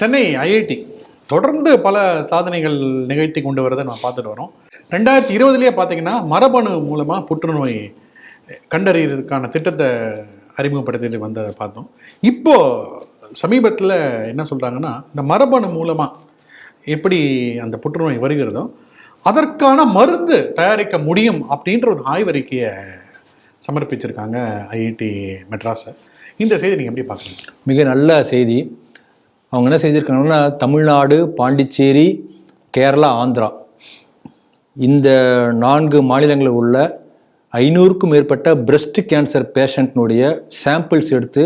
Chennai IIT. தொடர்ந்து பல சாதனைகள் நிகழ்த்தி கொண்டு வரதை நான் பார்த்துட்டு வரோம். ரெண்டாயிரத்தி இருபதுலேயே பார்த்தீங்கன்னா மரபணு மூலமாக புற்றுநோய் கண்டறியறதுக்கான திட்டத்தை அறிமுகப்படுத்திட்டு வந்ததை பார்த்தோம். இப்போது சமீபத்தில் என்ன சொல்கிறாங்கன்னா இந்த மரபணு மூலமாக எப்படி அந்த புற்றுநோய் வருகிறதோ அதற்கான மருந்து தயாரிக்க முடியும் அப்படின்ற ஒரு ஆய்வறிக்கையை சமர்ப்பிச்சிருக்காங்க ஐஐடி மெட்ராஸை. இந்த செய்தி நீங்கள் எப்படி பார்க்குறீங்க? மிக நல்ல செய்தி. அவங்க என்ன செஞ்சுருக்காங்கன்னா தமிழ்நாடு பாண்டிச்சேரி கேரளா ஆந்திரா. இந்த நான்கு மாநிலங்களில் உள்ள ஐநூறுக்கும் மேற்பட்ட பிரஸ்ட் கேன்சர் பேஷண்ட்னுடைய சாம்பிள்ஸ் எடுத்து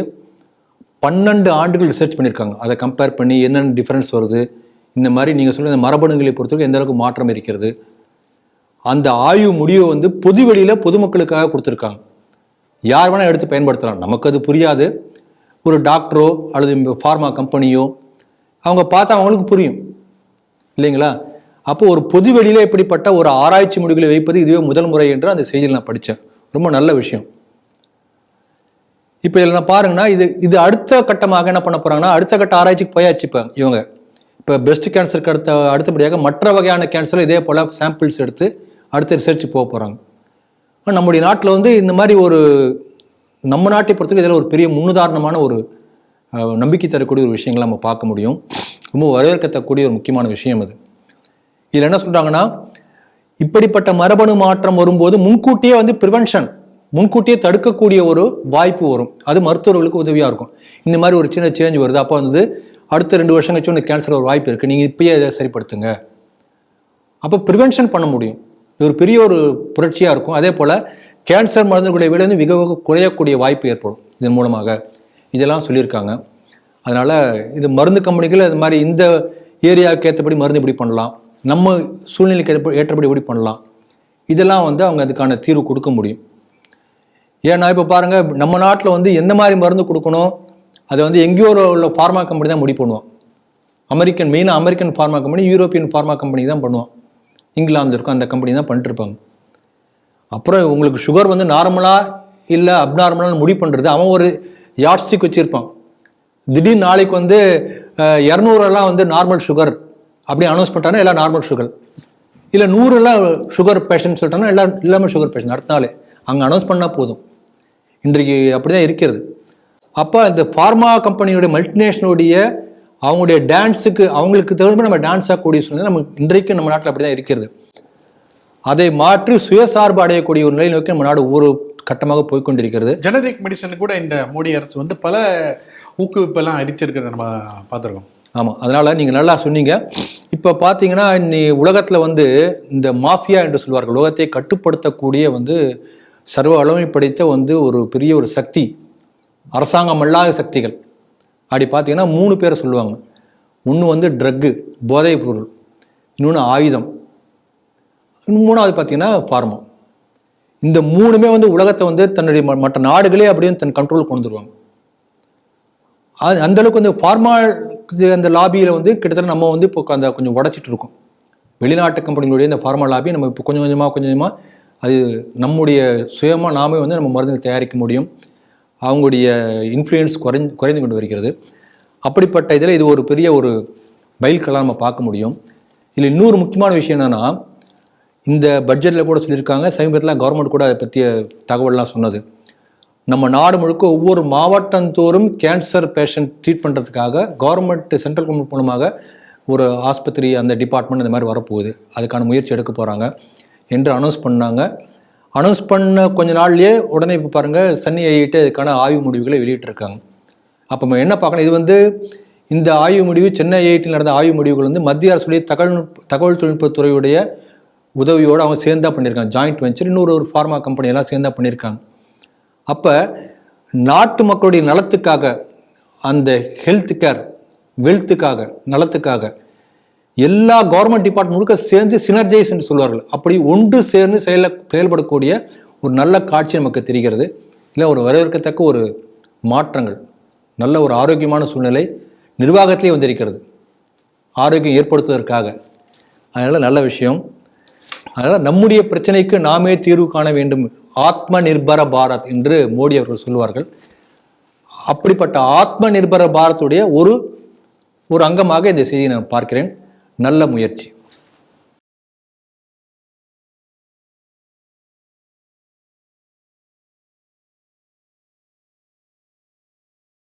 பன்னெண்டு ஆண்டுகள் ரிசர்ச் பண்ணியிருக்காங்க. அதை கம்பேர் பண்ணி என்னென்ன டிஃப்ரென்ஸ் வருது இந்த மாதிரி நீங்கள் சொல்ல இந்த மரபணுகளை பொறுத்தவரைக்கும் எந்த அளவுக்கு மாற்றம் இருக்கிறது அந்த ஆய்வு முடிவை வந்து பொது வெளியில் பொதுமக்களுக்காக கொடுத்துருக்காங்க. யார் வேணால் எடுத்து பயன்படுத்தலாம். நமக்கு அது புரியாது. ஒரு டாக்டரோ அல்லது ஃபார்மா கம்பெனியோ அவங்க பார்த்தா அவங்களுக்கு புரியும். இல்லைங்களா? அப்போ ஒரு பொது வெளியில் இப்படிப்பட்ட ஒரு ஆராய்ச்சி முடிவுகளை வைப்பது இதுவே முதல் முறை என்று அந்த செய்தியில் நான் படித்தேன் ரொம்ப நல்ல விஷயம். இப்போ இதில் நான் பாருங்கன்னா இது இது அடுத்த கட்டமாக என்ன பண்ண போகிறாங்கன்னா அடுத்த கட்ட ஆராய்ச்சிக்கு போயாச்சு இப்போ இவங்க. இப்போ பிரஸ்ட் கேன்சருக்கு அடுத்த அடுத்தபடியாக மற்ற வகையான கேன்சர் இதே போல் சாம்பிள்ஸ் எடுத்து அடுத்த ரிசர்ச் போக போகிறாங்க நம்முடைய நாட்டில் வந்து இந்த மாதிரி ஒரு நம்ம நாட்டை பொறுத்தவரைக்கும் இதில் ஒரு பெரிய முன்னுதாரணமான ஒரு நம்பிக்கை தரக்கூடிய ஒரு விஷயங்களை நம்ம பார்க்க முடியும். ரொம்ப வரவேற்கத்தக்கூடிய ஒரு முக்கியமான விஷயம் அது. இதில் என்ன சொல்கிறாங்கன்னா இப்படிப்பட்ட மரபணு மாற்றம் வரும்போது முன்கூட்டியே வந்து ப்ரிவென்ஷன் முன்கூட்டியே தடுக்கக்கூடிய ஒரு வாய்ப்பு வரும். அது மருத்துவர்களுக்கு உதவியாக இருக்கும். இந்த மாதிரி ஒரு சின்ன சேஞ்ச் வருது. அப்போ வந்து அடுத்த ரெண்டு வருஷம் கழிச்சு இந்த கேன்சர் ஒரு வாய்ப்பு இருக்குது நீங்கள் இப்பயே இதை சரிப்படுத்துங்க. அப்போ ப்ரிவென்ஷன் பண்ண முடியும். இது ஒரு பெரிய ஒரு புரட்சியாக இருக்கும். அதே போல் கேன்சர் மருந்துகளுடைய விலை வந்து மிக குறையக்கூடிய வாய்ப்பு ஏற்படும். இதன் மூலமாக இதெல்லாம் சொல்லியிருக்காங்க. அதனால் இது மருந்து கம்பெனிகள் இது மாதிரி இந்த ஏரியாவுக்கு ஏற்றபடி மருந்து இப்படி பண்ணலாம். நம்ம சூழ்நிலைக்கு ஏற்ப- ஏற்றபடி இப்படி பண்ணலாம். இதெல்லாம் வந்து அவங்க அதுக்கான தீர்வு கொடுக்க முடியும். ஏன்னா இப்போ பாருங்கள் நம்ம நாட்டில் வந்து எந்த மாதிரி மருந்து கொடுக்கணும்? அதை வந்து எங்கேயோ உள்ள ஃபார்மா கம்பெனி தான் முடிவு பண்ணுவோம் அமெரிக்கன் மெயினாக American pharma company European pharma company தான் பண்ணுவோம் இங்கிலாந்து இருக்கும் அந்த கம்பெனி தான் பண்ணிட்டுருப்பாங்க அப்புறம் உங்களுக்கு சுகர் வந்து நார்மலாக இல்லை அப்நார்மலாக முடிவு பண்ணுறது அவன் ஒரு யாட்ஸ்டிக் வச்சுருப்பான். திடீர் நாளைக்கு வந்து இரநூறுலாம் இரநூறெல்லாம் வந்து நார்மல் சுகர் அப்படி அனௌன்ஸ் பண்ணிட்டானா எல்லாம் நார்மல் சுகர் இல்லை நூறுலாம் சுகர் பேஷண்ட் சொல்லிட்டானா? எல்லாம் இல்லாமல் சுகர் பேஷண்ட் அடுத்த நாள். அங்கே அனௌன்ஸ் பண்ணால் போதும். இன்றைக்கு அப்படி தான் இருக்கிறது. அப்போ இந்த ஃபார்மா கம்பெனியுடைய மல்டிநேஷனுடைய அவங்களுடைய டான்ஸுக்கு அவங்களுக்கு தகுந்த நம்ம டான்ஸ் ஆகக்கூடிய சூழ்நிலை நம்ம இன்றைக்கு நம்ம நாட்டில் அப்படி தான் இருக்கிறது. அதை மாற்றி சுயசார்பு அடையக்கூடிய ஒரு நிலை நோக்கி நம்ம நாடு ஒவ்வொரு கட்டமாக போய்க்கொண்டிருக்கிறது. ஜெனரிக் மெடிசன் கூட இந்த மோடி அரசு வந்து பல ஊக்குவிப்பெல்லாம் அடிச்சிருக்கிறத நம்ம பார்த்துருக்கோம். ஆமாம் அதனால் நீங்கள் நல்லா சொன்னீங்க. இப்போ பார்த்தீங்கன்னா இன்னி உலகத்தில் வந்து இந்த மாஃபியா என்று சொல்வார்கள் உலகத்தை கட்டுப்படுத்தக்கூடிய வந்து சர்வ அளவை படைத்த வந்து ஒரு பெரிய ஒரு சக்தி அரசாங்கம் அல்லாத சக்திகள். அப்படி பார்த்தீங்கன்னா மூணு பேரை சொல்லுவாங்க. ஒன்று வந்து ட்ரக்கு போதைப் பொருள் இன்னொன்று ஆயுதம். மூணாவது பார்த்தீங்கன்னா ஃபார்மா இந்த மூணுமே வந்து உலகத்தை வந்து தன்னுடைய ம- மற்ற நாடுகளே அப்படியே தன் கண்ட்ரோல் கொண்டு வந்துருவாங்க அது அந்த அளவுக்கு வந்து ஃபார்மா அந்த லாபியில் வந்து கிட்டத்தட்ட நம்ம வந்து இப்போ அந்த கொஞ்சம் உடைச்சிட்டு இருக்கோம். வெளிநாட்டு கம்பெனிகளுடைய இந்த ஃபார்மா லாபி நம்ம இப்போ கொஞ்சம் கொஞ்சமாக கொஞ்சம் கொஞ்சமாக அது நம்முடைய சுயமாக நாமே வந்து நம்ம மருந்து தயாரிக்க முடியும். அவங்களுடைய இன்ஃப்ளூயன்ஸ் குறைந்து குறைந்து கொண்டு வருகிறது. அப்படிப்பட்ட இதில் இது ஒரு பெரிய ஒரு பயில்களாக நம்ம பார்க்க முடியும். இதில் இன்னொரு முக்கியமான விஷயம் என்னென்னா இந்த பட்ஜெட்டில் கூட சொல்லியிருக்காங்க. சமீபத்தில் கவர்மெண்ட் கூட அதை பற்றிய தகவல்லாம் சொன்னது. நம்ம நாடு முழுக்க ஒவ்வொரு மாவட்டந்தோறும் கேன்சர் பேஷண்ட் ட்ரீட் பண்ணுறதுக்காக கவர்மெண்ட் சென்ட்ரல் கவர்மெண்ட் மூலமாக ஒரு ஆஸ்பத்திரி அந்த டிபார்ட்மெண்ட் இந்த மாதிரி வரப்போகுது. அதுக்கான முயற்சி எடுக்க போகிறாங்க என்று அனௌன்ஸ் பண்ணாங்க. அனௌன்ஸ் பண்ண கொஞ்ச நாள்லேயே உடனே இப்போ பாருங்கள் சன்னி ஐட்டு அதுக்கான ஆய்வு முடிவுகளை வெளியிட்டிருக்காங்க. அப்போ நம்ம என்ன பார்க்கணும்? இது வந்து இந்த ஆய்வு முடிவு சென்னை ஐஐடியில் நடந்த ஆய்வு முடிவுகள் வந்து மத்திய அரசுடைய தகவல் தகவல் தொழில்நுட்பத்துறையுடைய உதவியோடு அவங்க சேர்ந்தா பண்ணியிருக்காங்க. ஜாயிண்ட் வெஞ்சர் இன்னொரு ஒரு ஃபார்மா கம்பெனியெல்லாம் சேர்ந்தா பண்ணியிருக்காங்க. அப்போ நாட்டு மக்களுடைய நலத்துக்காக அந்த ஹெல்த் கேர் வெல்த்துக்காக நலத்துக்காக எல்லா கவர்மெண்ட் டிபார்ட்மெண்ட் முழுக்க சேர்ந்து சினர்ஜைஸ் என்று சொல்வார்கள். அப்படி ஒன்று சேர்ந்து செயல செயல்படக்கூடிய ஒரு நல்ல காட்சி நமக்கு தெரிகிறது. இல்லை ஒரு வரவேற்கத்தக்க ஒரு மாற்றங்கள் நல்ல ஒரு ஆரோக்கியமான சூழ்நிலை நிர்வாகத்திலே வந்திருக்கிறது. ஆரோக்கியம் ஏற்படுத்துவதற்காக. அதனால் நல்ல விஷயம். அதனால் நம்முடைய பிரச்சனைக்கு நாமே தீர்வு காண வேண்டும். ஆத்ம நிர்பர பாரத் என்று மோடி அவர்கள் சொல்வார்கள் அப்படிப்பட்ட ஆத்ம நிர்பர பாரத்துடைய ஒரு ஒரு அங்கமாக இந்த செய்தியை நான் பார்க்கிறேன். நல்ல முயற்சி.